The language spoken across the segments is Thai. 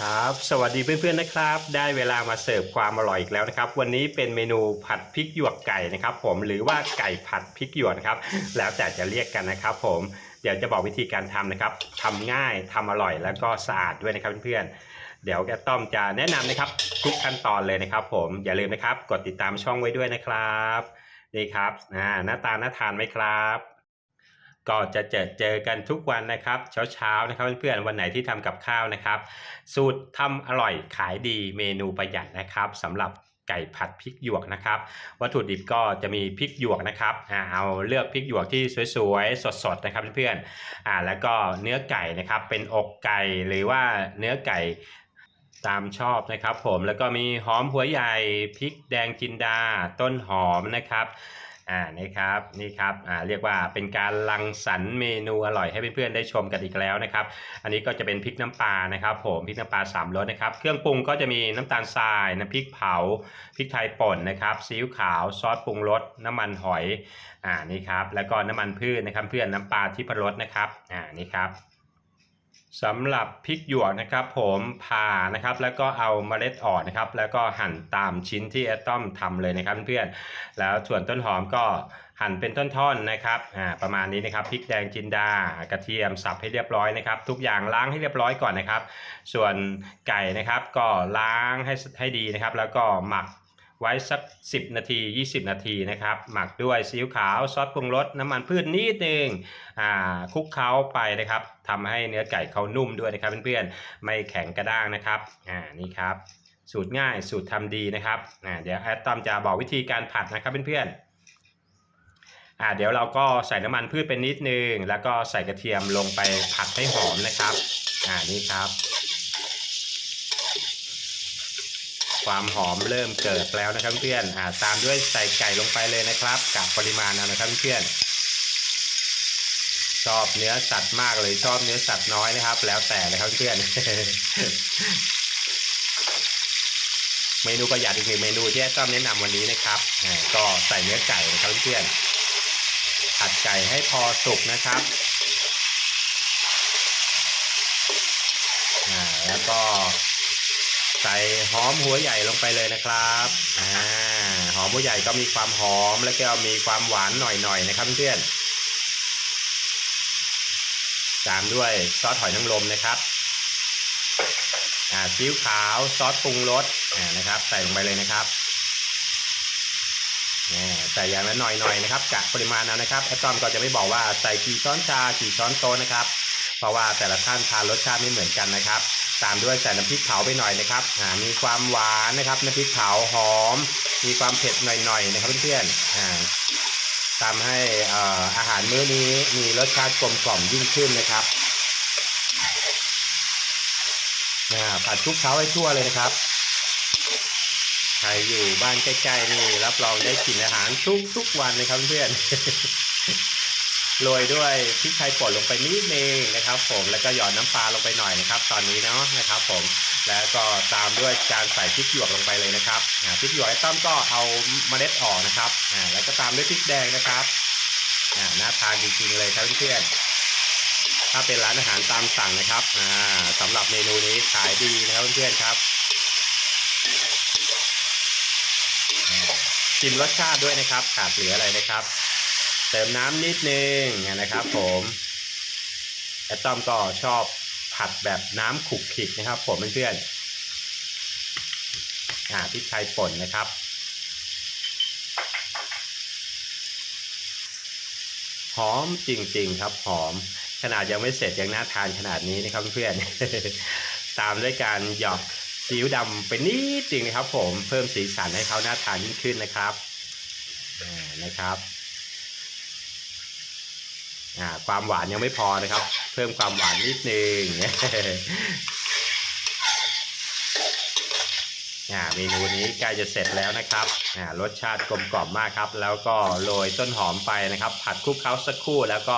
ครับ สวัสดีเพื่อนๆนะครับ ได้เวลามาเสิร์ฟความอร่อยอีกแล้วนะครับ วันนี้เป็นเมนูผัดพริกหยวกไก่นะครับ ผมหรือว่าไก่ผัดพริกหยวกนะครับ แล้วแต่จะเรียกกันนะครับ ผมเดี๋ยวจะบอกวิธีการทำนะครับทำง่ายทำอร่อยแล้วก็สะอาดด้วยนะครับเพื่อนๆเดี๋ยวแกต้อมจะแนะนำนะครับ ทุกขั้นตอนเลยนะครับ ผมอย่าลืมนะครับ กดติดตามช่องไว้ด้วยนะครับนี่ครับอ่าหน้าตาน่าทานไหมครับ ก็จะเจอเจอกันทุกวันนะครับ เช้าๆนะครับเพื่อนๆวันไหนที่ทำกับข้าวนะครับ สูตรทำอร่อยขายดีเมนูประหยัดนะครับสำหรับไก่ผัดพริกหยวกนะครับ วัตถุดิบก็จะมีพริกหยวกนะครับอ่าเอาเลือกพริกหยวกที่สวยๆสดๆนะครับเพื่อนๆอ่าแล้วก็เนื้อไก่นะครับ เป็นอกไก่หรือว่าเนื้อไก่ตามชอบนะครับ ผมแล้วก็มีหอมหัวใหญ่พริกแดงจินดาต้นหอมนะครับ อ่านี่ครับนี่ครับอ่าเรียกว่าเป็นการรังสรรค์เมนูอร่อยให้เพื่อนๆได้ชมกันอีกแล้วนะครับอันนี้ก็จะเป็นพริกน้ำปลานะครับผมพริกน้ำปลาสามรสนะครับ เครื่องปรุงก็จะมีน้ำตาลทรายน้ำพริกเผาพริกไทยป่นนะครับซีอิ๊วขาวซอสปรุงรสน้ำมันหอยอ่านี่ครับแล้วก็น้ำมันพืชนะครับเพื่อนน้ำปลาที่พรสนะครับอ่านี่ครับ สำหรับพริกหยวกนะครับผมผ่านะครับแล้วก็เอาเมล็ดออกนะครับ แล้วก็หั่นตามชิ้นที่แอตตอมทำเลยนะครับเพื่อนๆแล้วส่วนต้นหอมก็หั่นเป็นท่อนๆนะครับอ่าประมาณนี้นะครับพริกแดงจินดากระเทียมสับให้เรียบร้อยนะครับ ทุกอย่างล้างให้เรียบร้อยก่อนนะครับ ส่วนไก่นะครับก็ล้างให้ให้ดีนะครับ แล้วก็หมัก ไว้สัก 10 นาที 20 นาทีนะครับ หมักด้วยซีอิ๊วขาวซอสปรุงรสน้ำมันพืชนิดนึงอ่าคลุกเคล้าไปนะครับทำให้เนื้อไก่เขานุ่มด้วยนะครับเพื่อนๆไม่แข็งกระด้างนะครับอ่านี่ครับสูตรง่ายสูตรทำดีนะครับอ่าเดี๋ยวแอดตอมจะบอกวิธีการผัดนะครับเพื่อนๆอ่าเดี๋ยวเราก็ใส่น้ำมันพืชเป็นนิดนึง แล้วก็ใส่กระเทียมลงไปผัดให้หอมนะครับ อ่านี่ครับ ความหอมเริ่มเกิดแล้วนะครับเพื่อนอ่าตามด้วยใส่ไก่ลงไปเลยนะครับ กับปริมาณเอานะครับเพื่อนชอบเนื้อสัตว์มากเลยชอบเนื้อสัตว์น้อยนะครับ แล้วแต่นะครับเพื่อนเมนูประหยัดอีกหนึ่งเมนูที่แอดต้อมแนะนำวันนี้นะครับ ก็ใส่เนื้อไก่นะครับเพื่อนผัดไก่ให้พอสุกนะครับอ่าแล้วก็ ใส่หอมหัวใหญ่ลงไปเลยนะครับอ่าหอมหัวใหญ่ก็มีความหอมแล้วก็มีความหวานหน่อยๆนะครับเพื่อนตามด้วยซอสหอยนางรมนะครับอ่าซีอิ๊วขาวซอสปรุงรสอ่านะครับ ใส่ลงไปเลยนะครับใส่อย่างละหน่อยๆนะครับกะปริมาณเอานะครับแอตตอมก็จะไม่บอกว่าใส่กี่ช้อนชากี่ช้อนโต๊ะนะครับ เพราะว่าแต่ละท่านทานรสชาติไม่เหมือนกันนะครับ ตามด้วยใส่น้ำพริกเผาไปหน่อยนะครับอ่ามีความหวานนะครับน้ำพริกเผาหอม มีความเผ็ดหน่อยๆนะครับเพื่อนๆอ่าทำให้อาหารมื้อนี้มีรสชาติกลมกล่อมยิ่งขึ้นนะครับผัดคลุกเคล้าให้ทั่วเลยนะครับ ใครอยู่บ้านใกล้ๆนี่รับรองได้กินอาหารทุกทุกๆวันเลยครับเพื่อน โรยด้วยพริกไทยป่นลงไปนิดนึงนะครับ ผมแล้วก็หยอดน้ำปลาลงไปหน่อยนะครับ ตอนนี้เนาะนะครับ ผมแล้วก็ตามด้วยการใส่พริกหยวกลงไปเลยนะครับอ่าพริกหยวกไอ้ต้อมก็เอาเมล็ดออกนะครับอ่าแล้วก็ตามด้วยพริกแดงนะครับอ่าน่าทานจริงๆเลยครับเพื่อนๆถ้าเป็นร้านอาหารตามสั่งนะครับอ่าสำหรับเมนูนี้ขายดีนะครับเพื่อนๆครับอ่าชิมรสชาติด้วยนะครับขาดเหลืออะไรนะครับ เติมน้ำนิดนึงนะครับผมแอตตอมก็ชอบผัดแบบน้ำขุกขลิกนะครับ ผมเพื่อนๆอ่าพริกไทยป่นนะครับหอมจริงๆครับหอมขนาดยังไม่เสร็จยังน่าทานขนาดนี้นะครับเพื่อนๆตามด้วยการหยอกซีอิ๊วดำไปนิดนึงนะครับ ผมเพิ่มสีสันให้เขาน่าทานยิ่งขึ้นนะครับอ่นะครับ อ่าความหวานยังไม่พอนะครับ เพิ่มความหวานนิดนึงอ่าเมนูนี้ใกล้จะเสร็จแล้วนะครับอ่ารสชาติกลมกล่อมมากครับ แล้วก็โรยต้นหอมไปนะครับ ผัดคลุกเคล้าสักครู่แล้วก็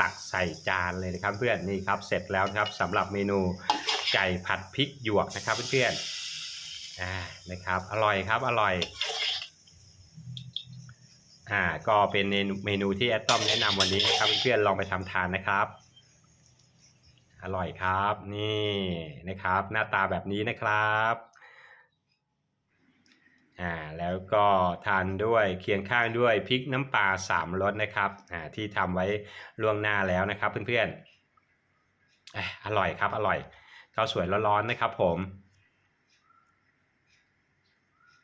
ตักใส่จานเลยนะครับเพื่อนนี่ครับเสร็จแล้วครับสำหรับเมนูไก่ผัดพริกหยวกนะครับเพื่อนๆอ่านะครับ อร่อยครับอร่อย อ่าก็เป็นเมนูที่แอดตตอมแนะนำวันนี้นะครับเพื่อนๆลองไปทำทานนะครับ อร่อยครับนี่นะครับ หน้าตาแบบนี้นะครับอ่าแล้วก็ทานด้วยเคียงข้างด้วยพริกน้ำปลาสามรสนะครับอ่าที่ทำไว้ล่วงหน้าแล้วนะครับเพื่อนๆอะอร่อยครับอร่อยข้าวสวยร้อนๆนะครับผม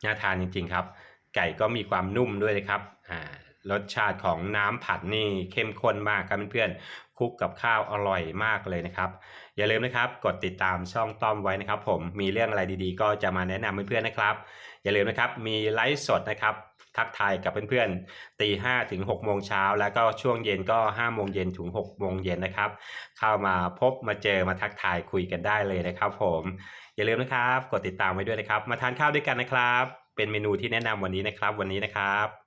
น่าทานจริงๆครับ ไก่ก็มีความนุ่มด้วยนะครับอ่ารสชาติของน้ำผัดนี่เข้มข้นมากครับเพื่อนๆคลุกกับข้าวอร่อยมากเลยนะครับ อย่าลืมนะครับกดติดตามช่องต้อมไว้นะครับ ผมมีเรื่องอะไรดีๆ ก็จะมาแนะนำเพื่อนๆนะครับ อย่าลืมนะครับมีไลฟ์สดนะครับทักทายกับเพื่อนๆตีห้าถึงหกโมงเช้าแล้วก็ช่วงเย็นก็ห้าโมงเย็นถึงหกโมงเย็นนะครับ เข้ามาพบมาเจอมาทักทายคุยกันได้เลยนะครับ ผม อย่าลืมนะครับ กดติดตามไว้ด้วยนะครับ มาทานข้าวด้วยกันนะครับ เป็นเมนูที่แนะนำวันนี้นะครับ วันนี้นะครับ